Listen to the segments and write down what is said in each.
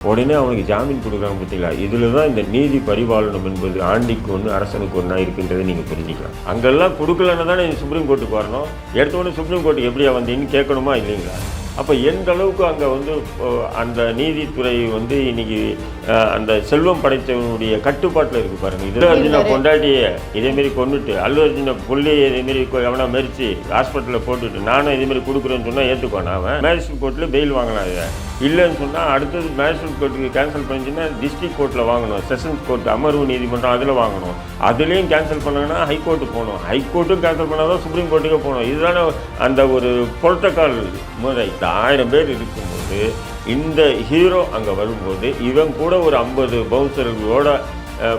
உடனே அவனுக்கு ஜாமீன் கொடுக்குறாங்க பார்த்தீங்களா? இதில் தான் இந்த நீதி பரிபாலனம் என்பது ஆண்டிக்கு ஒன்று அரசனுக்கு ஒன்றா இருக்கின்றதை நீங்கள் புரிஞ்சுக்கலாம் அங்கெல்லாம் கொடுக்கலன்னு தானே சுப்ரீம் கோர்ட்டுக்கு வரணும். எடுத்த உடனே சுப்ரீம் கோர்ட்டுக்கு எப்படியா வந்தீங்கன்னு கேட்கணுமா இல்லைங்களா? அப்போ எந்த அளவுக்கு அங்கே வந்து அந்த நீதித்துறை வந்து இன்றைக்கி அந்த செல்வம் படைத்தவனுடைய கட்டுப்பாட்டில் இருக்கு பாருங்க. இது அர்ஜுனா பொண்டாட்டியை இதேமாரி கொண்டுட்டு அல்லு அர்ஜுன புள்ளியை இதேமாரி எவனா மறிச்சு ஹாஸ்பிட்டலில் போட்டுட்டு நானும் இதேமாரி கொடுக்குறேன்னு சொன்னால் ஏற்றுக்கோனா அவன்? மேஜிஸ்ட்ரேட் கோர்ட்டில் பெயில் வாங்கலாம் இதை இல்லைன்னு சொன்னால் அடுத்தது மேஜிஸ்ட்ரேட் கோர்ட்டுக்கு கேன்சல் பண்ணிச்சுன்னா டிஸ்ட்ரிக்ட் கோர்ட்டில் வாங்கணும். செஷன்ஸ் கோர்ட் அமர்வு நீதிமன்றம் அதில் வாங்கணும். அதுலேயும் கேன்சல் பண்ணாங்கன்னா ஹைகோர்ட்டு போகணும். ஹைகோர்ட்டும் கேன்சல் பண்ணால் தான் சுப்ரீம் கோர்ட்டுக்கு போகணும். இதுதானே அந்த ஒரு புரோட்டோகால் முறை. ஆயிரம் பேர் இருக்கும்போது இந்த ஹீரோ அங்கே வரும்போது இவன் கூட ஒரு ஐம்பது பவுன்சர்களோட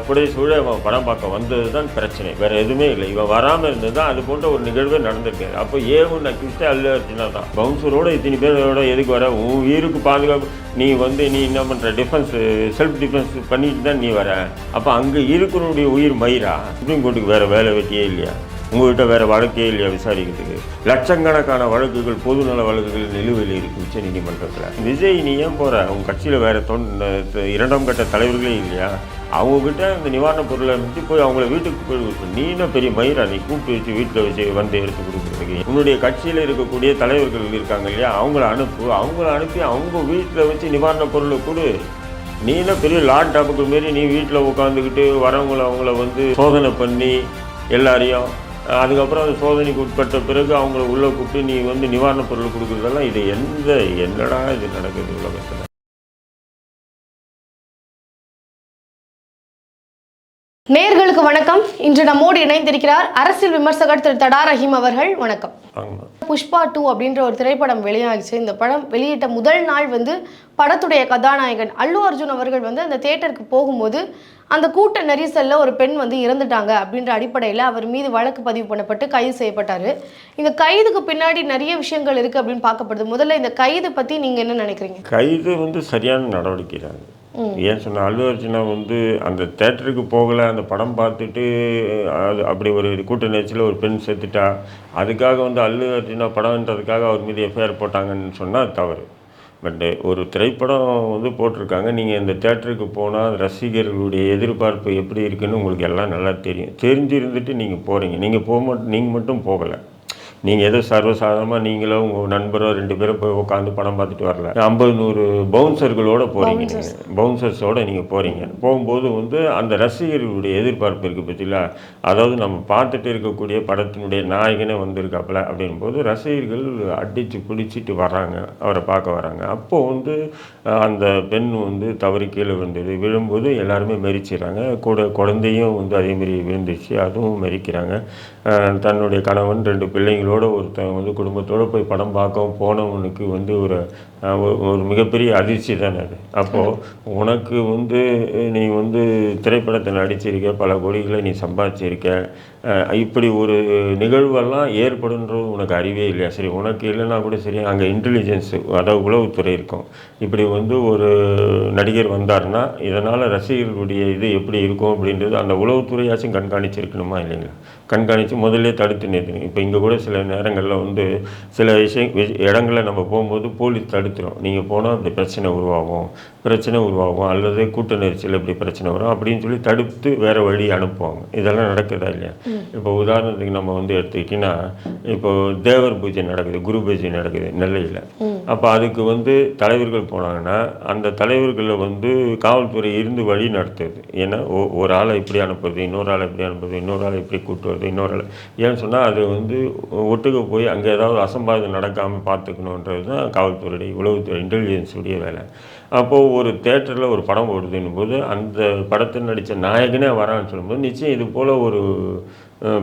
புடைய சூழ அவன் படம் பார்க்க வந்தது தான் பிரச்சனை. வேறு எதுவுமே இல்லை. இவன் வராமல் இருந்தது தான் அது போன்ற ஒரு நிகழ்வு நடந்திருக்காது அப்போ ஏவும் நான் கிறிஸ்ட அல்ல அர்ஜுனா தான்? பவுன்சரோட இத்தனை பேரோட எதுக்கு வர? உன் உயிருக்கு பாதுகாப்பு. நீ வந்து நீ என்ன பண்ணுற டிஃபென்ஸ் செல்ஃப் டிஃபென்ஸ் பண்ணிட்டு தான் நீ வர. அப்போ அங்கே இருக்கிறவனுடைய உயிர் மயிரா? சுப்ரீம் கோர்ட்டுக்கு வேற வேலை வெட்டியே இல்லையா? உங்கள்கிட்ட வேறு வழக்கே இல்லையா விசாரிக்கிறதுக்கு? லட்சக்கணக்கான வழக்குகள் பொதுநல வழக்குகள் நிலுவையில் இருக்கு உச்ச நீதிமன்றத்தில் விஜய் நீ ஏன் போகிற உங்கள் கட்சியில் வேறு தொன் இரண்டாம் கட்ட தலைவர்களே இல்லையா? அவங்கக்கிட்ட அந்த நிவாரணப் பொருளை வச்சு போய் அவங்கள வீட்டுக்கு போய் கொடுக்கணும். நீ என்ன பெரிய மயிரா? நீ கூப்பிட்டு வச்சு வீட்டில் வச்சு வந்து எடுத்து கொடுக்குறதுக்கு. உன்னுடைய கட்சியில் இருக்கக்கூடிய தலைவர்கள் இருக்காங்க இல்லையா? அவங்கள அனுப்பு. அவங்கள அனுப்பி அவங்க வீட்டில் வச்சு நிவாரணப் பொருளை கொடு. நீ என்ன பெரிய லாட் டாப்புக்கு மாரி நீ வீட்டில் உட்காந்துக்கிட்டு வரவங்களை அவங்கள வந்து சோதனை பண்ணி எல்லாரையும் அதுக்கப்புறம் அந்த சோதனைக்கு உட்பட்ட பிறகு அவங்கள உள்ளே கூப்பிட்டு நீ வந்து நிவாரணப் பொருள் கொடுக்குறதெல்லாம் இது எந்த என்னடா இது நடக்குது உலகத்தில் நேர்களுக்கு வணக்கம். இன்று நம்மோடு இணைந்திருக்கிறார். அரசியல் விமர்சகர் திரு தடா ரஹீம் அவர்கள் வணக்கம். புஷ்பா டூ அப்படின்ற ஒரு திரைப்படம் வெளியாகிச்சு. இந்த படம் வெளியிட்ட முதல் நாள் வந்து படத்துடைய கதாநாயகன் அல்லு அர்ஜுன் அவர்கள் வந்து அந்த தேட்டருக்கு போகும்போது அந்த கூட்ட நெரிசல்ல ஒரு பெண் வந்து இறந்துட்டாங்க அப்படின்ற அடிப்படையில் அவர் மீது வழக்கு பதிவு பண்ணப்பட்டு கைது செய்யப்பட்டாரு. இந்த கைதுக்கு பின்னாடி நிறைய விஷயங்கள் இருக்கு அப்படின்னு பார்க்கப்படுது. முதல்ல இந்த கைது பத்தி நீங்க என்ன நினைக்கிறீங்க? கைது வந்து சரியான நடவடிக்கை தான் ஏன் சொன்ன அல்லு அர்ஜுனா வந்து அந்த தேட்டருக்கு போகலை அந்த படம் பார்த்துட்டு அது அப்படி ஒரு கூட்ட நெரிசலில் ஒரு பெண் செத்துட்டா அதுக்காக வந்து அல்லு அர்ஜுனா படம்ன்றதுக்காக அவர் மீது எஃப்ஐஆர் போட்டாங்கன்னு சொன்னால் தவறு. பட்டு uh, ஒரு திரைப்படம் வந்து போட்டிருக்காங்க. நீங்கள் இந்த தேட்டருக்கு போனால் ரசிகர்களுடைய எதிர்பார்ப்பு எப்படி இருக்குன்னு உங்களுக்கு எல்லாம் நல்லா தெரியும். தெரிஞ்சிருந்துட்டு நீங்கள் போகிறீங்க நீங்கள் போக மாட் நீங்கள் மட்டும் போகலை. நீங்கள் ஏதோ சர்வசாதாரணமாக நீங்களோ உங்கள் நண்பரோ ரெண்டு பேரும் போய் உட்காந்து படம் பார்த்துட்டு வரல. ஐம்பது நூறு பவுன்சர்களோட போகிறீங்க நீங்கள் பவுன்சர்ஸோட நீங்கள் போகிறீங்க போகும்போது வந்து அந்த ரசிகர்களுடைய எதிர்பார்ப்பு இருக்குது பற்றிங்களா அதாவது நம்ம பார்த்துட்டு இருக்கக்கூடிய படத்தினுடைய நாயகனே வந்திருக்காப்புல அப்படின்போது ரசிகர்கள் அடித்து பிடிச்சிட்டு வர்றாங்க. அவரை பார்க்க வராங்க அப்போது வந்து அந்த பெண் வந்து தவறி கீழே விழுந்தது. விழும்போது எல்லாருமே மெரிச்சிடுறாங்க கூட குழந்தையும் வந்து அதேமாரி விழுந்துச்சு அதுவும் மெரிக்கிறாங்க தன்னுடைய கணவன் ரெண்டு பிள்ளைங்களோட ஒருத்தன் வந்து குடும்பத்தோடு போய் படம் பார்க்கவும் போனவனுக்கு வந்து ஒரு ஒரு- மிகப்பெரிய அதிர்ச்சி தானே அது. அப்போது உனக்கு வந்து நீ வந்து திரைப்படத்தில் நடிச்சிருக்க பல கோடிகளை நீ சம்பாதிச்சிருக்க இப்படி ஒரு நிகழ்வெல்லாம் ஏற்படுன்றது உனக்கு அறிவே இல்லையா? சரி உனக்கு இல்லைன்னா கூட சரி அங்கே இன்டெலிஜென்ஸ் அதாவது உளவுத்துறை இருக்கும். இப்படி வந்து ஒரு நடிகர் வந்தாருன்னா இதனால் ரசிகர்களுடைய இது எப்படி இருக்கும் அப்படின்றது அந்த உளவுத்துறையாச்சும் கண்காணிச்சிருக்கணுமா இல்லைங்களா? கண்காணித்து முதல்ல தடுத்து நிறுத்தணும். இப்போ இங்கே கூட சில நேரங்களில் வந்து சில விஷயம் விஷ- இடங்களில் நம்ம போகும்போது போலீஸ் தடுத்துரும். நீங்கள் போனால் இப்படி பிரச்சனை உருவாகும். பிரச்சனை உருவாகும். அல்லது கூட்ட நெரிசல் இப்படி பிரச்சனை வரும் அப்படின்னு சொல்லி தடுத்து வேறு வழி அனுப்புவாங்க. இதெல்லாம் நடக்குதா இல்லையா? இப்போ உதாரணத்துக்கு நம்ம வந்து எடுத்துக்கிட்டிங்கன்னா இப்போ தேவர் பூஜை நடக்குது குரு பூஜை நடக்குது நெல்லையில். அப்போ அதுக்கு வந்து தலைவர்கள் போனாங்கன்னா அந்த தலைவர்களை வந்து காவல்துறை இருந்து வழி நடத்துது. ஏன்னா ஒரு ஆளை இப்படி அனுப்புறது இன்னொரு ஆளை இப்படி அனுப்புறது இன்னொரு ஆளை இப்படி கூட்டு வருது இன்னொரு ஆளை. ஏன்னு சொன்னால் அது வந்து ஒட்டுக்க போய் அங்கே ஏதாவது அசம்பாவிதம் நடக்காமல் பார்த்துக்கணுன்றது தான் காவல்துறையுடைய உளவுத்துறை இன்டெலிஜென்ஸுடைய வேலை. அப்போது ஒரு தேட்டரில் ஒரு படம் ஓடுதுன்னும் போது அந்த படத்தில் நடித்த நாயகனே வரான்னு சொல்லும்போது நிச்சயம் இது போல் ஒரு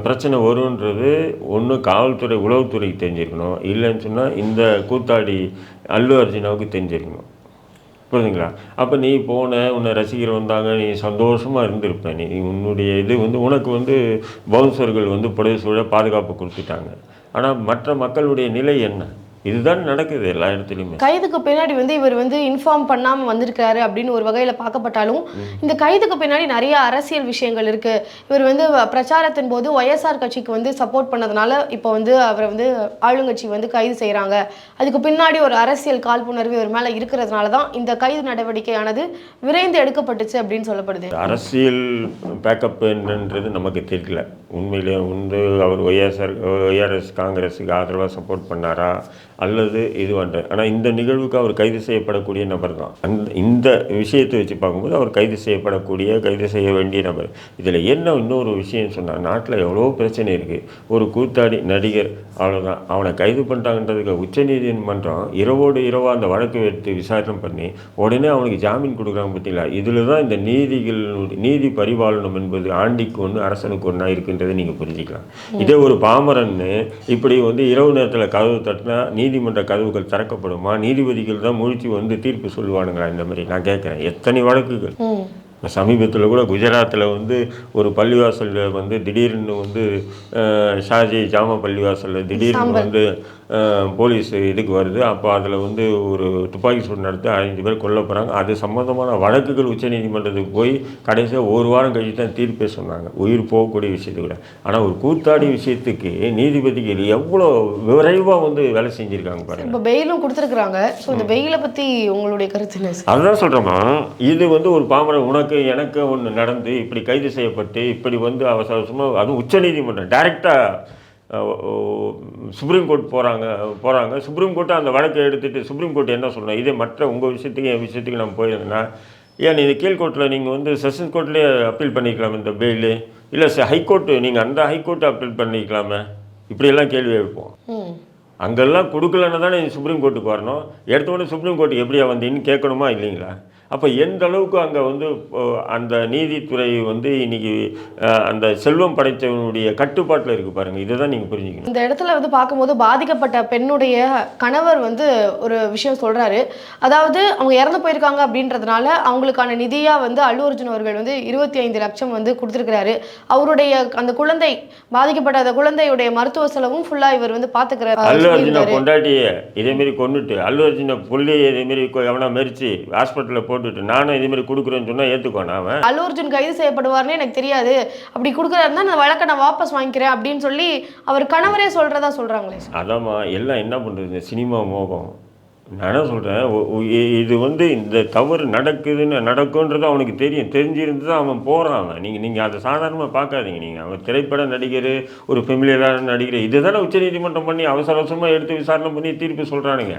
பிரச்சனை வருன்றது ஒன்று காவல்துறை உளவுத்துறைக்கு தெரிஞ்சிருக்கணும். இல்லைன்னு சொன்னால் இந்த கூத்தாடி அல்லு அர்ஜுனாவுக்கு தெரிஞ்சிருக்கணும். புரியுதுங்களா அப்போ நீ போன உன்னை ரசிகர் வந்தாங்க நீ சந்தோஷமாக இருந்திருப்ப. நீ உன்னுடைய இது வந்து உனக்கு வந்து பவுன்சர்கள் வந்து புடவை சூழ பாதுகாப்பு கொடுத்துட்டாங்க. ஆனால் மற்ற மக்களுடைய நிலை என்ன? இதுதான் நடக்குது எல்லா இடத்துலையுமே. கைதுக்கு பின்னாடி வந்து இவர் வந்து இன்ஃபார்ம் பண்ணாம வந்திருக்காரு அப்படின்னு ஒரு வகையில பார்க்கப்பட்டாலும் இந்த கைதுக்கு பின்னாடி நிறைய அரசியல் விஷயங்கள் இருக்கு. இவர் வந்து பிரச்சாரத்தின் போது ஒய்எஸ்ஆர் கட்சிக்கு வந்து சப்போர்ட் பண்ணதுனால இப்போ வந்து அவரை வந்து ஆளுங்கட்சி வந்து கைது செய்றாங்க. அதுக்கு பின்னாடி ஒரு அரசியல் காழ்ப்புணர்வு இவர் மேல இருக்கிறதுனால தான் இந்த கைது நடவடிக்கையானது விரைந்து எடுக்கப்பட்டுச்சு அப்படின்னு சொல்லப்படுது. அரசியல் பேக்கப் என்னன்றது நமக்கு தெரியல. உண்மையிலே வந்து அவர் ஒய்எஸ்ஆர் ஒய்ஆர்எஸ் காங்கிரஸுக்கு ஆதரவாக சப்போர்ட் பண்ணாரா? அல்லது இது பண்ணுற ஆனால் இந்த நிகழ்வுக்கு அவர் கைது செய்யப்படக்கூடிய நபர் தான். அந்த இந்த விஷயத்தை வச்சு பார்க்கும்போது அவர் கைது செய்யப்படக்கூடிய கைது செய்ய வேண்டிய நபர். இதில் என்ன இன்னொரு விஷயம் சொன்னால் நாட்டில் எவ்வளோ பிரச்சனை இருக்குது ஒரு கூத்தாடி நடிகர் அவ்வளோதான் அவனை கைது பண்ணிட்டாங்கன்றதுக்கு உச்சநீதிமன்றம் இரவோடு இரவாக அந்த வழக்கு எடுத்து விசாரணை பண்ணி உடனே அவனுக்கு ஜாமீன் கொடுக்குறாங்க பார்த்தீங்களா? இதில் தான் இந்த நீதிகள் நீதி பரிபாலனம் என்பது ஆண்டிக்கு ஒன்று அரசனுக்கு ஒன்றா இருக்குன்றதை நீங்கள் புரிஞ்சுக்கலாம். இதே ஒரு பாமரன்னு இப்படி வந்து இரவு நேரத்தில் கதவு தட்டினா நீதிமன்ற கதவுகள் திறக்கப்படுமா? நீதிபதிகள் தான் முழிச்சு வந்து தீர்ப்பு சொல்லுவானுங்களா இந்த மாதிரி? நான் கேட்குறேன். எத்தனை வழக்குகள்? சமீபத்தில் கூட குஜராத்தில் வந்து ஒரு பள்ளிவாசலில் வந்து திடீர்னு வந்து ஷாஜி ஜாமா பள்ளிவாசலில் திடீர்னு வந்து போலீஸ் இதுக்கு வருது. அப்போ அதில் வந்து ஒரு துப்பாக்கி சூடு நடத்தி ஐந்து பேர் கொல்ல போகிறாங்க அது சம்மந்தமான வழக்குகள் உச்சநீதிமன்றத்துக்கு போய் கடைசியாக ஒரு வாரம் கழிச்சு தான் தீர்ப்பே சொன்னாங்க. உயிர் போகக்கூடிய விஷயத்து கூட. ஆனால் ஒரு கூத்தாடி விஷயத்துக்கு நீதிபதிகள் எவ்வளோ விரைவாக வந்து வேலை செஞ்சுருக்காங்க பாருங்க. இப்போ பெயிலும் கொடுத்துருக்குறாங்க. ஸோ இந்த பெயிலை பத்தி உங்களுடைய கருத்து என்ன? அதுதான் சொல்கிறோமா இது வந்து ஒரு பாமரன் உனக்கு எனக்கு ஒன்று நடந்து இப்படி கைது செய்யப்பட்டு இப்படி வந்து அவசர அவசரமாக அதுவும் உச்சநீதிமன்றம் டைரெக்டாக சுப்ரீம் கோர்ட் போகிறாங்க போகிறாங்க சுப்ரீம் கோர்ட்டு அந்த வழக்கை எடுத்துட்டு சுப்ரீம் கோர்ட் என்ன சொல்லணும் இதே மற்ற உங்கள் விஷயத்துக்கு என் விஷயத்துக்கு நம்ம போயிருந்தேன்னா ஏன் இது கீழ்கோர்ட்டில் நீங்கள் வந்து செஷன் கோர்ட்லேயே அப்பீல் பண்ணிக்கலாம் இந்த பெயிலு இல்லை ஹைகோர்ட்டு நீங்கள் அந்த ஹைகோர்ட்டு அப்பீல் பண்ணிக்கலாமே? இப்படியெல்லாம் கேள்வி எழுப்போம் அங்கெல்லாம் கொடுக்கலன்னு தானே சுப்ரீம் கோர்ட்டுக்கு வரணும். எடுத்த உடனே சுப்ரீம் கோர்ட்டுக்கு எப்படியா வந்தீங்கன்னு கேட்கணுமா இல்லைங்களா? அப்போ எந்த அளவுக்கு அங்கே வந்து அந்த நீதித்துறை வந்து இன்னைக்கு அந்த செல்வம் படைத்தவனுடைய கட்டுப்பாட்டில் இருக்குது பாருங்கள் இதை தான் நீங்கள் புரிஞ்சுக்கணும். இந்த இடத்துல வந்து பார்க்கும்போது பாதிக்கப்பட்ட பெண்ணுடைய கணவர் வந்து ஒரு விஷயம் சொல்றாரு. அதாவது அவங்க இறந்து போயிருக்காங்க அப்படின்றதுனால அவங்களுக்கான நிதியா வந்து அல்லு அர்ஜுன் அவர்கள் வந்து இருபத்தி ஐந்து லட்சம் வந்து கொடுத்துருக்கிறாரு. அவருடைய அந்த குழந்தை பாதிக்கப்பட்ட அந்த குழந்தையுடைய மருத்துவ செலவும் ஃபுல்லா இவர் வந்து பாத்துக்கிறாரு. அல்லு அர்ஜுனை பொண்டாட்டியே இதேமாரி கொண்டுட்டு அல்லு அர்ஜுனை புள்ளி இதேமாரி எவனா மறிச்சு ஹாஸ்பிட்டலில் போட்டுட்டு நானும் இதேமாரி கொடுக்குறேன்னு சொன்னால் ஏற்றுக்கோனா அவன்? அல்லு அர்ஜுன் கைது செய்யப்படுவார்னு எனக்கு தெரியாது. அப்படி கொடுக்குறாருன்னா அந்த வழக்கை நான் வாபஸ் வாங்கிக்கிறேன் அப்படின்னு சொல்லி அவர் கணவரே சொல்றதா சொல்றாங்களே சார். அதாம்மா எல்லாம் என்ன பண்ணுறது சினிமா மோகம். நான் என்ன சொல்கிறேன் இது வந்து இந்த தவறு நடக்குதுன்னு நடக்குன்றது அவனுக்கு தெரியும். தெரிஞ்சிருந்து தான் அவன் போகிறான் அவன். நீங்கள் நீங்கள் அதை சாதாரணமாக பார்க்காதீங்க. நீங்கள் அவன் திரைப்பட நடிகர் ஒரு ஃபெமிலியரான நடிகர் இதுதானே உச்சநீதிமன்றம் பண்ணி அவசர அவசரமாக எடுத்து விசாரணை பண்ணி தீர்ப்பு சொல்கிறானுங்க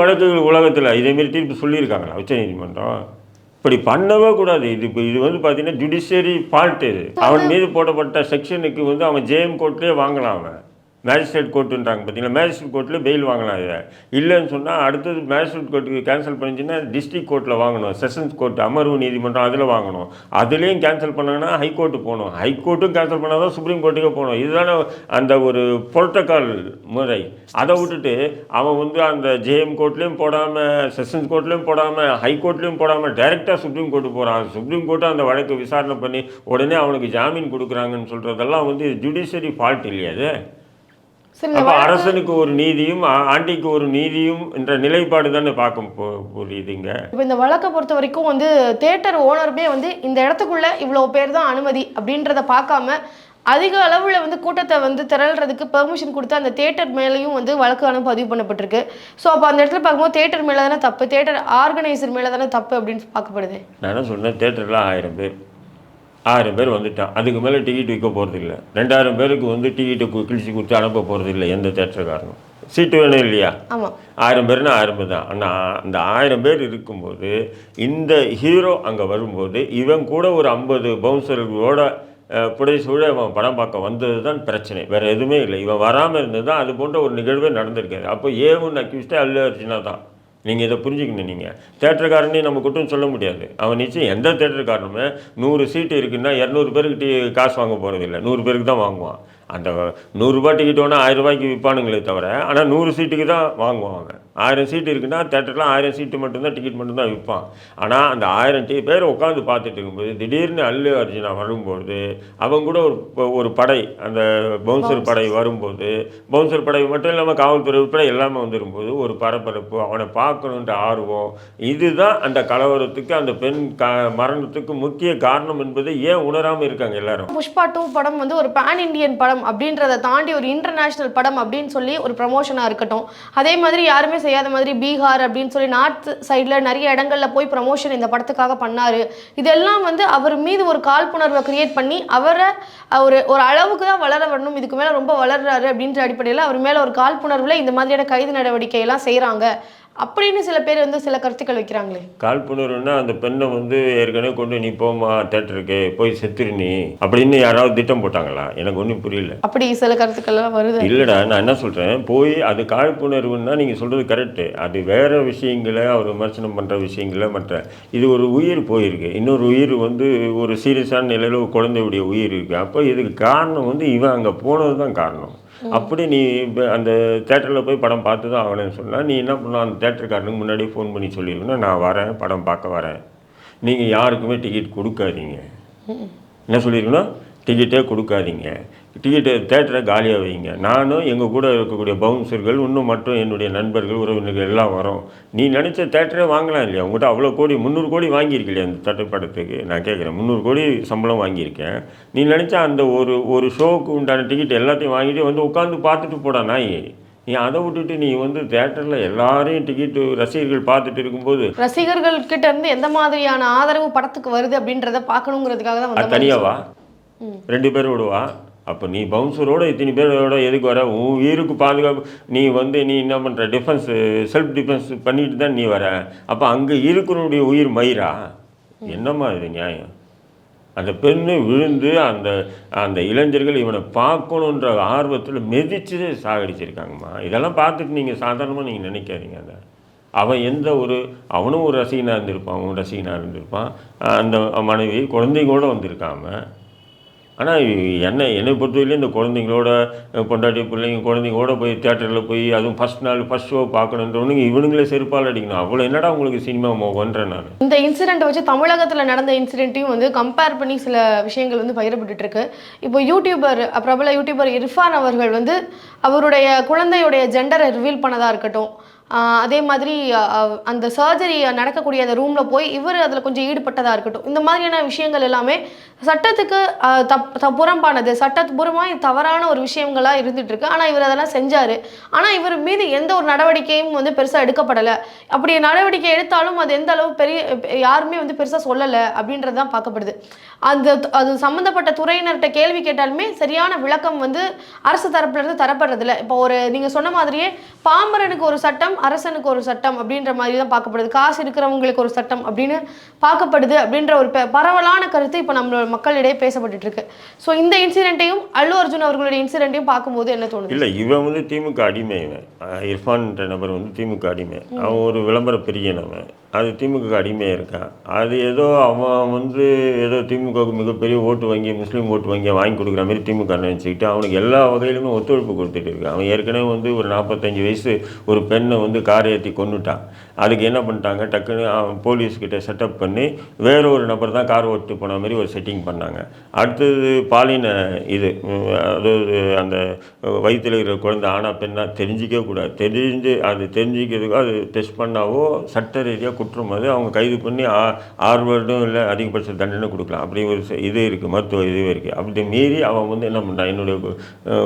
வழக்குகள் உலகத்தில் இதேமாரி தீர்ப்பு சொல்லியிருக்காங்களா உச்சநீதிமன்றம் இப்படி பண்ணவே கூடாது. இது இப்போ இது வந்து பார்த்தீங்கன்னா ஜுடிஷியரி ஃபால்ட் இது. அவன் மீது போடப்பட்ட செக்ஷனுக்கு வந்து அவன் ஜேஎம் கோர்ட்லேயே வாங்கலாம் அவன். மேஜிஸ்ட்ரேட் கோர்ட்டுன்றாங்க பார்த்தீங்களா? மேஜிஸ்ட்ரேட் கோர்ட்டில் பெயில் வாங்கலாம் இதை இல்லைன்னு சொன்னால் அடுத்தது மேஜிஸ்ட்ரேட் கோர்ட்டுக்கு கேன்சல் பண்ணிச்சுன்னா டிஸ்ட்ரிக்ட் கோர்ட்டில் வாங்கணும். செஷன்ஸ் கோர்ட் அமர்வு நீதிமன்றம் அதில் வாங்கணும். அதுலேயும் கேன்சல் பண்ணாங்கன்னா ஹைகோர்ட்டு போகணும். ஹைகோர்ட்டும் கேன்சல் பண்ணால் தான் சுப்ரீம் கோர்ட்டுக்கே போகணும். இதுதானே அந்த ஒரு புரோட்டோக்கால் முறை. அதை விட்டுட்டு அவன் வந்து அந்த ஜேஎம் கோர்ட்லேயும் போடாமல் செஷன்ஸ் கோர்ட்லேயும் போடாமல் ஹைகோர்ட்லேயும் போடாமல் டைரெக்டாக சுப்ரீம் கோர்ட்டு போகிறான் சுப்ரீம் கோர்ட்டு அந்த வழக்கு விசாரணை பண்ணி உடனே அவனுக்கு ஜாமீன் கொடுக்குறாங்கன்னு சொல்கிறதெல்லாம் வந்து ஜுடிஷியரி ஃபால்ட் இல்லையா அது சரி இந்த அப்போ வழக்கு- அரசனுக்கு ஒரு நீதியும் ஆண்டிக்கு ஒரு நீதியும் என்ற நிலைப்பாடு தானே பார்க்க புரியுதுங்க இப்போ இந்த வழக்கை பொறுத்த வரைக்கும் வந்து தேட்டர் ஓனருமே வந்து இந்த இடத்துக்குள்ள இவ்வளோ பேர் தான் அனுமதி அப்படின்றத பார்க்காம அதிக அளவில் வந்து கூட்டத்தை வந்து திரள்றதுக்கு பெர்மிஷன் கொடுத்து அந்த தேட்டர் மேலேயும் வந்து வழக்கான பதிவு பண்ணப்பட்டிருக்கு. ஸோ அப்போ அந்த இடத்துல பார்க்கும்போது தேட்டர் மேலே தானே தப்பு? தேட்டர் ஆர்கனைசர் மேலே தானே தப்பு அப்படின்னு பார்க்கப்படுது. நான் சொன்னேன்? தேட்டரில் ஆயிரம் பேர். ஆயிரம் பேர் வந்துட்டான். அதுக்கு மேலே டிக்கெட் விற்க போகிறது இல்லை ரெண்டாயிரம் பேருக்கு வந்து டிக்கெட்டை கிழிச்சு கொடுத்து அனுப்ப போகிறது இல்லை எந்த தேட்டருக்காரனும் சீட்டு வேணும் இல்லையா? ஆயிரம் பேர்னா ஆயிரம் பேர் தான். ஆனால் அந்த ஆயிரம் பேர் இருக்கும்போது இந்த ஹீரோ அங்கே வரும்போது இவன் கூட ஒரு ஐம்பது பவுன்சர்களோட அஹ், புடைசூழ அவன் படம் பார்க்க வந்தது தான் பிரச்சனை. வேறு எதுவுமே இல்லை. இவன் வராமல் இருந்தது தான் அது போன்ற ஒரு நிகழ்வே நடந்திருக்காது. அப்போ ஏ ஒன் அக்யூஸ்டே அல்லு அர்ஜுனா தான். நீங்கள் இதை புரிஞ்சுக்கணும் நீங்கள் தேட்டருக்காரனே நம்ம குற்றம் சொல்ல முடியாது. அவன் நிச்சயம் எந்த தேட்டருக்காரனுமே நூறு சீட்டு இருக்குன்னா இரநூறு பேருக்கிட்ட காசு வாங்க போகிறதில்ல நூறு பேருக்கு தான் வாங்குவான். அந்த நூறுரூபா டிக்கெட் வேணால் ஆயிரம் ரூபாய்க்கு விற்பானுங்களே தவிர ஆனால் நூறு சீட்டுக்கு தான் வாங்குவான் அவன். ஆயிரம் சீட்டு இருக்குன்னா தேட்டரில் ஆயிரம் சீட்டு மட்டும்தான் டிக்கெட் மட்டும்தான் விற்பான். ஆனால் அந்த ஆயிரம் டி பேர் உட்காந்து பார்த்துட்டு இருக்கும்போது திடீர்னு அல்லு அர்ஜுனா வரும்போது அவங்க கூட ஒரு ஒரு படை அந்த பவுன்சர் படை வரும்போது பவுன்சர் படை மட்டும் இல்லாமல் காவல்துறை உட்பட எல்லாமே வந்துரும்போது ஒரு பரபரப்பு அவனை பார்க்கணுன்ற ஆர்வம் இதுதான் அந்த கலவரத்துக்கு அந்த பெண் க மரணத்துக்கு முக்கிய காரணம் என்பதை ஏன் உணராமல் இருக்காங்க எல்லாரும்? புஷ்பா டூ படம் வந்து ஒரு பேன் இண்டியன் படம் அப்படின்றத தாண்டி ஒரு இன்டர்நேஷனல் படம் அப்படின்னு சொல்லி ஒரு ப்ரமோஷனாக இருக்கட்டும். அதே மாதிரி யாருமே செய்யாத மாதிரி பீகார் அப்படின்னு சொல்லி நார்த் சைடில் நிறைய இடங்களில் போய் ப்ரமோஷன் இந்த படத்துக்காக பண்ணார். இதெல்லாம் வந்து அவர் மீது ஒரு காழ்ப்புணர்வை கிரியேட் பண்ணி அவரை ஒரு ஒரு அளவுக்கு தான் வளர வரணும் இதுக்கு மேலே ரொம்ப வளர்றாரு அப்படின்ற அடிப்படையில் அவர் மேலே ஒரு காழ்ப்புணர்வில் இந்த மாதிரியான கைது நடவடிக்கையெல்லாம் செய்கிறாங்க அப்படின்னு சில பேர் வந்து சில கருத்துக்கள் வைக்கிறாங்களே. காழ்ப்புணர்வுன்னா அந்த பெண்ணை வந்து ஏற்கனவே கொண்டு நீ போமா தேட்டருக்கு போய் செத்துரு நீ அப்படின்னு யாராவது திட்டம் போட்டாங்களா? எனக்கு ஒன்றும் புரியல. அப்படி சில கருத்துக்கள்லாம் வருது. இல்லைடா நான் என்ன சொல்கிறேன் போய் அது காழ்ப்புணர்வுன்னா நீங்கள் சொல்கிறது கரெக்டு அது வேறு விஷயங்களை அவர் விமர்சனம் பண்ணுற விஷயங்களை மற்ற. இது ஒரு உயிர் போயிருக்கு. இன்னொரு உயிர் வந்து ஒரு சீரியஸான நிலையில் குழந்தையுடைய உயிர் இருக்குது அப்போ இதுக்கு காரணம் வந்து இவன் அங்கே போனது தான் காரணம். அப்படி நீ அந்த தேட்டரில் போய் படம் பார்த்து தான் ஆகணும்னு சொன்னால் நீ என்ன பண்ணலாம்? அந்த தேட்டருக்காரனுக்கு முன்னாடியே ஃபோன் பண்ணி சொல்லியிருக்கணும் நான் வரேன் படம் பார்க்க வரேன். நீங்கள் யாருக்குமே டிக்கெட் கொடுக்காதீங்க. என்ன சொல்லியிருக்கணும் டிக்கெட்டே கொடுக்காதீங்க. டிக்கெட்டு தேட்டரை காலியாக வைங்க. நானும் எங்கள் கூட இருக்கக்கூடிய பவுன்சர்கள் இன்னும் மற்றும் என்னுடைய நண்பர்கள் உறவினர்கள் எல்லாம் வரோம். நீ நினச்ச தேட்டரே வாங்கலாம் இல்லையா? உங்கள்கிட்ட அவ்வளோ கோடி முந்நூறு கோடி வாங்கியிருக்கலையா அந்த தேட்டர் படத்துக்கு நான் கேட்குறேன் முந்நூறு கோடி சம்பளம் வாங்கியிருக்கேன். நீ நினச்சா அந்த ஒரு ஒரு ஷோவுக்கு உண்டான டிக்கெட் எல்லாத்தையும் வாங்கிட்டு வந்து உட்காந்து பார்த்துட்டு போடா நாய். நீ அதை விட்டுட்டு நீ வந்து தேட்டரில் எல்லாரையும் டிக்கெட்டு ரசிகர்கள் பார்த்துட்டு இருக்கும்போது ரசிகர்கள் கிட்ட இருந்து எந்த மாதிரியான ஆதரவு படத்துக்கு வருது அப்படின்றத பார்க்கணுங்கிறதுக்காக தான் தனியாவா ரெண்டு பேர் விடுவா. அப்போ நீ பவுன்சரோடு இத்தனை பேரோட எதுக்கு வர? உன் உயிருக்கு பாதுகாப்பு. நீ வந்து நீ என்ன பண்ணுற டிஃபென்ஸ் செல்ஃப் டிஃபென்ஸ் பண்ணிட்டு தான் நீ வர. அப்போ அங்கே இருக்கிறனுடைய உயிர் மயிரா? என்னம்மா இது நியாயம்? அந்த பெண்ணு விழுந்து அந்த அந்த இளைஞர்கள் இவனை பார்க்கணுன்ற ஆர்வத்தில் மிதிச்சு சாகடிச்சிருக்காங்கம்மா. இதெல்லாம் பார்த்துட்டு நீங்கள் சாதாரணமாக நீங்கள் நினைக்காதீங்க அதை. அவன் எந்த ஒரு அவனும் ஒரு ரசிகனாக இருந்திருப்பான் அவன் ரசிகனாக இருந்திருப்பான். அந்த மனைவி குழந்தைங்களோட வந்திருக்காமல் ஆனால் என்னை என்னை பொறுத்தவரையிலும் இந்த குழந்தைங்களோட பொண்டாட்டி பிள்ளைங்க குழந்தைங்களோட போய் தேட்டரில் போய் அதுவும் ஃபஸ்ட் நாள் ஃபஸ்ட் ஷோ பார்க்கணுன்றவனுங்க இவனுங்களே செருப்பால் அடிக்கணும். அவ்வளோ என்னடா உங்களுக்கு சினிமா மோகன்றேன் நான். இந்த இன்சிடென்ட்டை வச்சு தமிழகத்தில் நடந்த இன்சிடென்ட்டையும் வந்து கம்பேர் பண்ணி சில விஷயங்கள் வந்து பகிரப்பட்டுட்டு இருக்கு இப்போ யூடியூபர் பிரபல யூடியூபர் இர்ஃபான் அவர்கள் வந்து அவருடைய குழந்தையுடைய ஜெண்டரை ரிவீல் பண்ணதாக இருக்கட்டும் அதே மாதிரி அந்த சர்ஜரி நடக்கக்கூடிய அந்த ரூமில் போய் இவர் அதில் கொஞ்சம் ஈடுபட்டதாக இருக்கட்டும் இந்த மாதிரியான விஷயங்கள் எல்லாமே சட்டத்துக்கு தப் த- புறம்பானது. சட்டபூர்வமாக தவறான ஒரு விஷயங்களாக இருந்துட்டு இருக்கு ஆனால் இவர் அதெல்லாம் செஞ்சார். ஆனால் இவர் மீது எந்த ஒரு நடவடிக்கையும் வந்து பெருசாக எடுக்கப்படலை. அப்படி நடவடிக்கை எடுத்தாலும் அது எந்த அளவு பெரிய யாருமே வந்து பெருசாக சொல்லலை அப்படின்றது தான் பார்க்கப்படுது. அந்த அது சம்மந்தப்பட்ட துறையினர்கிட்ட கேள்வி கேட்டாலுமே சரியான விளக்கம் வந்து அரசு தரப்புலேருந்து தரப்படுறதில்ல. இப்போ ஒரு நீங்கள் சொன்ன மாதிரியே பாமரனுக்கு ஒரு சட்டம் அரசனுக்கு ஒரு சட்டம் அப்படின்ற மாதிரி தான் பார்க்கப்படுது. காசு இருக்கிறவங்களுக்கு ஒரு சட்டம் அப்படின்னு பார்க்கப்படுது அப்படின்ற ஒரு பரவலான கருத்து இப்போ நம்மளோட மக்களிடையே பேசப்பட்டுட்டு இருக்கு ஸோ இந்த இன்சிடென்ட்டையும் அல்லு அர்ஜுன் அவர்களுடைய இன்சிடென்ட்டையும் பார்க்கும்போது என்ன தோணுது? இல்லை இவன் வந்து திமுக அடிமை இவன் இர்ஃபான்ன்ற நபர் வந்து திமுக அடிமை. அவன் ஒரு விளம்பர பிரியன் அவன். அது திமுக அடிமையாக இருக்கான் அது ஏதோ அவன் வந்து ஏதோ திமுகவுக்கு மிகப்பெரிய ஓட்டு வங்கி முஸ்லீம் ஓட்டு வங்கியை வாங்கி கொடுக்குற மாதிரி திமுக நினச்சிக்கிட்டு அவனுக்கு எல்லா வகையிலுமே ஒத்துழைப்பு கொடுத்துட்டு இருக்கான் அவன் ஏற்கனவே வந்து ஒரு நாற்பத்தஞ்சு வயசு ஒரு பெண்ணை வந்து கார் ஏற்றி கொண்டுட்டான் அதுக்கு என்ன பண்ணிட்டாங்க? டக்குன்னு அவன் போலீஸ்கிட்ட செட்டப் பண்ணி வேற ஒரு நபர் தான் கார் ஓட்டு போன மாதிரி ஒரு செட்டிங் பண்ணாங்க. அடுத்தது பாலின இது அதாவது அந்த வயிற்றில் இருக்கிற குழந்தை ஆனா பெண்ணாக தெரிஞ்சிக்கவே கூடாது. தெரிஞ்சு அது தெரிஞ்சிக்கிறதுக்கோ அது டெஸ்ட் பண்ணாவோ சட்ட ரீதியாக குற்றம் அது அவங்க கைது பண்ணி ஆ- ஆறு வருடம் இல்லை அதிகபட்ச தண்டனை கொடுக்கலாம். அப்படி ஒரு இது இருக்குது மருத்துவ இது இருக்குது அப்படி மீறி அவன் வந்து என்ன பண்ணுறான் என்னுடைய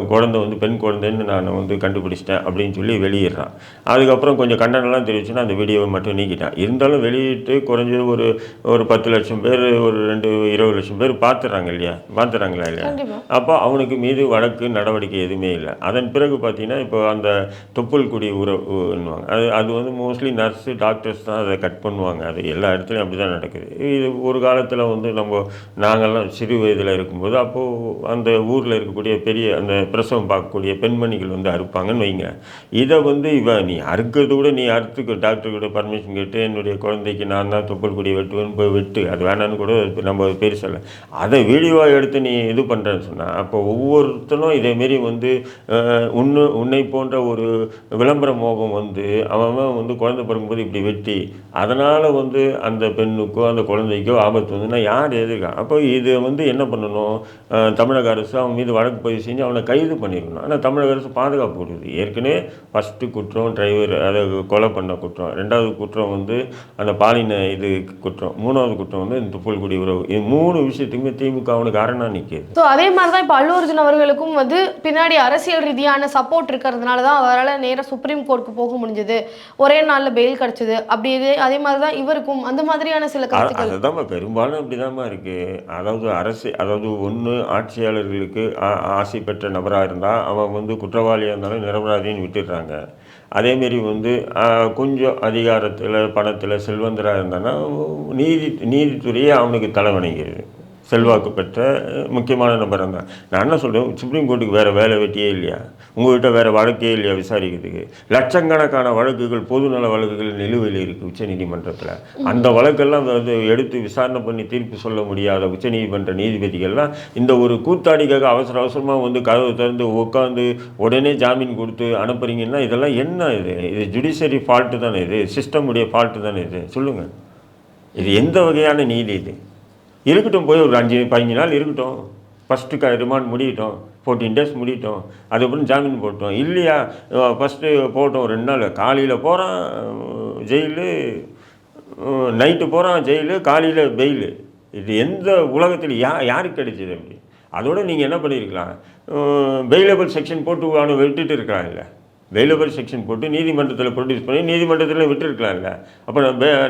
குழந்தை வந்து பெண் குழந்தைன்னு நான் வந்து கண்டுபிடிச்சிட்டேன் அப்படின்னு சொல்லி வெளியிடுறான். அதுக்கப்புறம் கொஞ்சம் கண்டனம்லாம் தெரிவிச்சுன்னா அந்த வீடியோவை மட்டும் நீக்கிட்டான். இருந்தாலும் வெளியிட்டு குறைஞ்சது ஒரு ஒரு பத்து லட்சம் பேர் ஒரு ரெண்டு இருபது லட்சம் பேர் பார்த்துறாங்க இல்லையா? பார்த்துறாங்களா இல்லையா? அப்போ அவனுக்கு மீது வழக்கு நடவடிக்கை எதுவுமே இல்லை. அதன் பிறகு பார்த்தீங்கன்னா இப்போ அந்த தொப்புள் குடி உறவுன்னுவாங்க அது அது வந்து மோஸ்ட்லி நர்ஸு டாக்டர்ஸ் தான் அதை கட் பண்ணுவாங்க. அது எல்லா இடத்துலையும் அப்படி தான் நடக்குது. இது ஒரு காலத்தில் வந்து நம்ம நாங்கள்லாம் சிறு வயதில் இருக்கும்போது அப்போது அந்த ஊரில் இருக்கக்கூடிய பெரிய அந்த பிரசவம் பார்க்கக்கூடிய பெண்மணிகள் வந்து அறுப்பாங்கன்னு வைங்க. இதை வந்து இவன் நீ அறுக்கிறது கூட நீ அறுத்துக்க. டாக்டர் டாக்டர்கிட்ட பர்மிஷன் கேட்டு என்னுடைய குழந்தைக்கு நான் தான் தொப்புள் கொடி வெட்டுவேன்னு போய் வெட்டு. அது வேணான்னு கூட நம்ம பெருசல்ல அதை வீடியோவாக எடுத்து நீ இது பண்ணுறேன்னு சொன்னால் அப்போ ஒவ்வொருத்தனும் இதேமாரி வந்து உன்னு உன்னை போன்ற ஒரு விளம்பர மோகம் வந்து அவன் அவன் வந்து குழந்தை பிறக்கும்போது இப்படி வெட்டி அதனால் வந்து அந்த பெண்ணுக்கோ அந்த குழந்தைக்கோ ஆபத்து வந்துன்னா யார் எதிர்க்கா அப்போ இது வந்து என்ன பண்ணணும்? தமிழக அரசு அவன் மீது வழக்கு பதிவு செஞ்சு அவனை கைது பண்ணியிருக்கணும் ஆனால் தமிழக அரசு பாதுகாப்பு கொடுக்குது. ஏற்கனவே ஃபஸ்ட்டு குற்றம் டிரைவர் அதை கொலை பண்ண குற்றம். ரெண்டாவது குற்றம் வந்து அந்த பாலின இது குற்றம். மூணாவது குற்றம் வந்து இந்த புல்குடி உறவு. இது மூணு விஷயத்துக்குமே திமுக அவனுக்கு அரணா நிற்கிது ஸோ அதே மாதிரி தான் இப்போ அல்லு அர்ஜுன் அவர்களுக்கும் வந்து பின்னாடி அரசியல் ரீதியான சப்போர்ட் இருக்கிறதுனால தான் அவரால் நேராக சுப்ரீம் கோர்ட்டுக்கு போக முடிஞ்சது. ஒரே நாளில் பெயில் கிடச்சிது. அப்படி அதே மாதிரி தான் இவருக்கும் அந்த மாதிரியான சில கருத்துக்கள். அதுதான்மா பெரும்பாலும் அப்படிதாம்மா இருக்குது அதாவது அரசு அதாவது ஒன்று ஆட்சியாளர்களுக்கு ஆசை பெற்ற நபராக இருந்தால் அவன் வந்து குற்றவாளியாக இருந்தாலும் நிரபராதின்னு விட்டுடுறாங்க. அதேமாரி வந்து கொஞ்சம் அதிகாரத்தில் பணத்தில் செல்வந்தராக இருந்தானா நீதி நீதித்துறையே அவனுக்கு தலைவணங்கிடுது செல்வாக்கு பெற்ற முக்கியமான நபர் நான் என்ன சொல்கிறேன் சுப்ரீம் கோர்ட்டுக்கு வேறு வேலை வெட்டியே இல்லையா? உங்கள்கிட்ட வேறு வழக்கே இல்லையா விசாரிக்கிறதுக்கு? லட்சக்கணக்கான வழக்குகள் பொதுநல வழக்குகள் நிலுவையில் இருக்குது உச்சநீதிமன்றத்தில். அந்த வழக்கெல்லாம் வந்து எடுத்து விசாரணை பண்ணி தீர்ப்பு சொல்ல முடியாத உச்சநீதிமன்ற நீதிபதிகள்லாம் இந்த ஒரு கூத்தாடிக்காக அவசர அவசரமாக வந்து கதவு திறந்து உட்காந்து உடனே ஜாமீன் கொடுத்து அனுப்புறீங்கன்னா இதெல்லாம் என்ன இது? இது ஜுடிஷியரி ஃபால்ட்டு தானே இது? சிஸ்டமுடைய ஃபால்ட்டு தானே இது? சொல்லுங்கள் இது எந்த வகையான நீதி இது? இருக்கட்டும் போய் ஒரு அஞ்சு பதினஞ்சு நாள் இருக்கட்டும். ஃபஸ்ட்டு க ரிமாண்ட் முடியட்டும். ஃபோர்டீன் டேஸ் முடியட்டும். அதுக்கப்புறம் ஜாமீன் போட்டோம். இல்லையா? ஃபஸ்ட்டு போட்டோம் ரெண்டு நாள். காலையில் போகிறான் ஜெயிலு. நைட்டு போகிறான் ஜெயிலு. காலையில் பெயிலு இது எந்த உலகத்தில் யா யாருக்கு கிடைச்சது அப்படி? அதோடு நீங்கள் என்ன பண்ணியிருக்கலாம் பெயிலபிள் செக்ஷன் போட்டு அவனை விட்டுட்டு இருக்கிறாங்கல்ல பெயிலபிள் செக்ஷன் போட்டு நீதிமன்றத்தில் ப்ரொடியூஸ் பண்ணி நீதிமன்றத்தில் விட்டுருக்கலாம்ல. அப்போ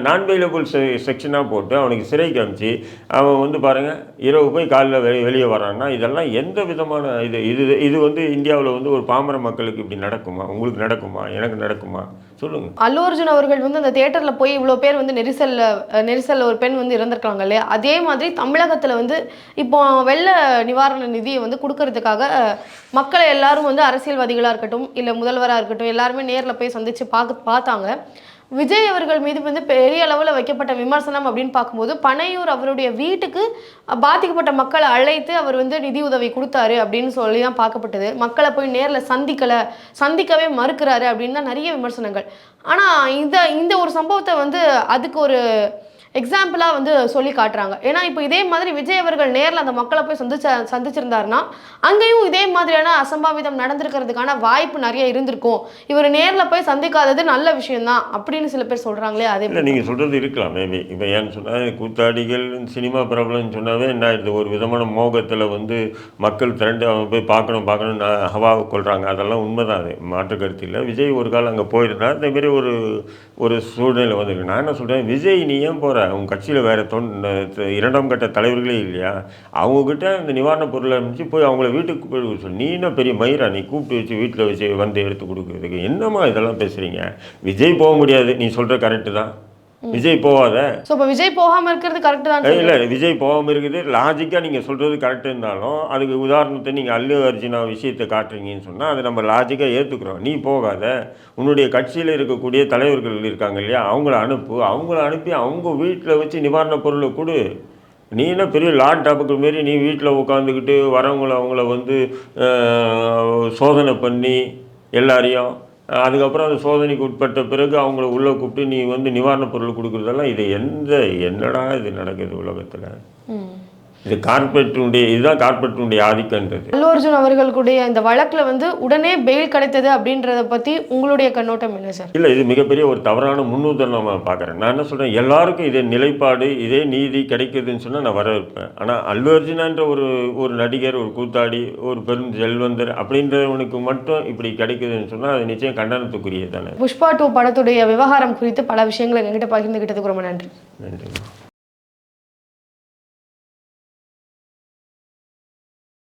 நான் பெயிலபிள் செக்ஷனாக போட்டு அவனுக்கு சிறை காமிச்சு அவன் வந்து பாருங்கள் இரவு போய் காலையில் வெளி வெளியே வரான்னா இதெல்லாம் எந்த விதமான இது இது இது வந்து இந்தியாவில் வந்து ஒரு பாமர மக்களுக்கு இப்படி நடக்குமா? உங்களுக்கு நடக்குமா? எனக்கு நடக்குமா? சொல்லுங்கள் அல்லு அர்ஜுன் அவர்கள் வந்து அந்த தேட்டரில் போய் இவ்வளோ பேர் வந்து நெரிசலில் நெரிசலில் ஒரு பெண் வந்து இறந்திருக்காங்க இல்லையா? அதே மாதிரி தமிழகத்தில் வந்து இப்போ வெள்ள நிவாரண நிதியை வந்து கொடுக்கறதுக்காக மக்களை எல்லாரும் வந்து அரசியல்வாதிகளாக இருக்கட்டும் இல்லை முதல்வராக இருக்கட்டும் எல்லாருமே நேரில் போய் சந்திச்சு பார்க்க பார்த்தாங்க. விஜய் அவர்கள் மீது வந்து பெரிய அளவில் வைக்கப்பட்ட விமர்சனம் அப்படின்னு பார்க்கும்போது பனையூர் அவருடைய வீட்டுக்கு பாதிக்கப்பட்ட மக்களை அழைத்து அவர் வந்து நிதி உதவி கொடுத்தாரு அப்படின்னு சொல்லி தான் பார்க்கப்பட்டது. மக்களை போய் நேரில் சந்திக்கலை சந்திக்கவே மறுக்கிறாரு அப்படின்னு தான் நிறைய விமர்சனங்கள். ஆனால் இந்த இந்த ஒரு சம்பவத்தை வந்து அதுக்கு ஒரு எக்ஸாம்பிளாக வந்து சொல்லி காட்டுறாங்க. ஏன்னா இப்போ இதே மாதிரி விஜய் அவர்கள் நேரில் அந்த மக்களை போய் சந்திச்ச சந்திச்சிருந்தாருன்னா அங்கேயும் இதே மாதிரியான அசம்பாவிதம் நடந்திருக்கிறதுக்கான வாய்ப்பு நிறைய இருந்திருக்கும். இவர் நேரில் போய் சந்திக்காதது நல்ல விஷயம்தான் அப்படின்னு சில பேர் சொல்கிறாங்களே அதே இல்லை நீங்கள் சொல்கிறது இருக்கலாம். மேபி இப்போ ஏன்னு சொன்னால் கூத்தாடிகள் சினிமா பிரபலம்னு சொன்னாவே என்ன ஆயிடுது? ஒரு விதமான மோகத்தில் வந்து மக்கள் திரண்டு அவன் போய் பார்க்கணும் பார்க்கணும் நான் ஹவாவை கொள்கிறாங்க அதெல்லாம் உண்மைதான் அது. மாற்று கருத்து இல்லை. விஜய் ஒரு காலம் அங்கே போயிருந்தா இந்தமாரி ஒரு ஒரு சூழ்நிலை வந்திருக்கு. நான் என்ன சொல்கிறேன் விஜய் நீ ஏன் போகிற உங்கள் கட்சியில் வேறு தொன் இரண்டாம் கட்ட தலைவர்களே இல்லையா? அவங்கக்கிட்ட இந்த நிவாரணப் பொருளை அனுப்பிச்சு போய் அவங்கள வீட்டுக்கு போய் சொல்லி. நீ என்ன பெரிய மயிரா? நீ கூப்பிட்டு வச்சு வீட்டில் வச்சு வந்து எடுத்து கொடுக்குறதுக்கு என்னம்மா இதெல்லாம் பேசுகிறீங்க விஜய் போக முடியாது. நீ சொல்கிற கரெக்டு தான். விஜய் போகாத ஸோ இப்போ விஜய் போகாமல் இருக்கிறது கரெக்டு தான் இல்லை விஜய் போகாமல் இருக்குது. லாஜிக்காக நீங்கள் சொல்கிறது கரெக்டு இருந்தாலும் அதுக்கு உதாரணத்தை நீங்கள் அல்லு அர்ஜுனா விஷயத்தை காட்டுறீங்கன்னு சொன்னால் அதை நம்ம லாஜிக்காக ஏற்றுக்குறோம் நீ போகாத. உன்னுடைய கட்சியில் இருக்கக்கூடிய தலைவர்கள் இருக்காங்க இல்லையா? அவங்கள அனுப்பு. அவங்கள அனுப்பி அவங்க வீட்டில் வச்சு நிவாரணப் பொருளை கொடு. நீ என்ன பெரிய லாட் டாப்புக்கு மாரி நீ வீட்டில் உட்காந்துக்கிட்டு வரவங்கள அவங்கள வந்து சோதனை பண்ணி எல்லாரையும் அதுக்கப்புறம் அந்த சோதனைக்கு உட்பட்ட பிறகு அவங்கள உள்ளே கூப்பிட்டு நீ வந்து நிவாரணப் பொருள் கொடுக்குறதெல்லாம் இது எந்த என்னடா இது நடக்குது உலகத்தில்? இது கார்பரேட்டுடைய இதுதான் கார்பரேட்டுடைய ஆதிக்கன்றது அல்லு அவர்களுடைய இந்த வழக்குல வந்து உடனே பெயில் கிடைத்தது அப்படின்றத பத்தி உங்களுடைய கண்ணோட்டம் என்ன சார்? இல்லை இது மிகப்பெரிய ஒரு தவறான முன்னுதாரணமாக பார்க்குறேன் நான் என்ன சொல்கிறேன் எல்லாருக்கும் இதே நிலைப்பாடு இதே நீதி கிடைக்குதுன்னு சொன்னால் நான் வரவேற்பேன். ஆனால் அல்லு அர்ஜுனான்ற ஒரு ஒரு நடிகர் ஒரு கூத்தாடி ஒரு பெரும் செல்வந்தர் அப்படின்றவனுக்கு மட்டும் இப்படி கிடைக்குதுன்னு சொன்னால் அது நிச்சயம் கண்டனத்துக்குரியது தானே. புஷ்பா டூ படத்துடைய விவகாரம் குறித்து பல விஷயங்களை எங்ககிட்ட பகிர்ந்துகிட்டதுக்கு ரொம்ப நன்றி. நன்றி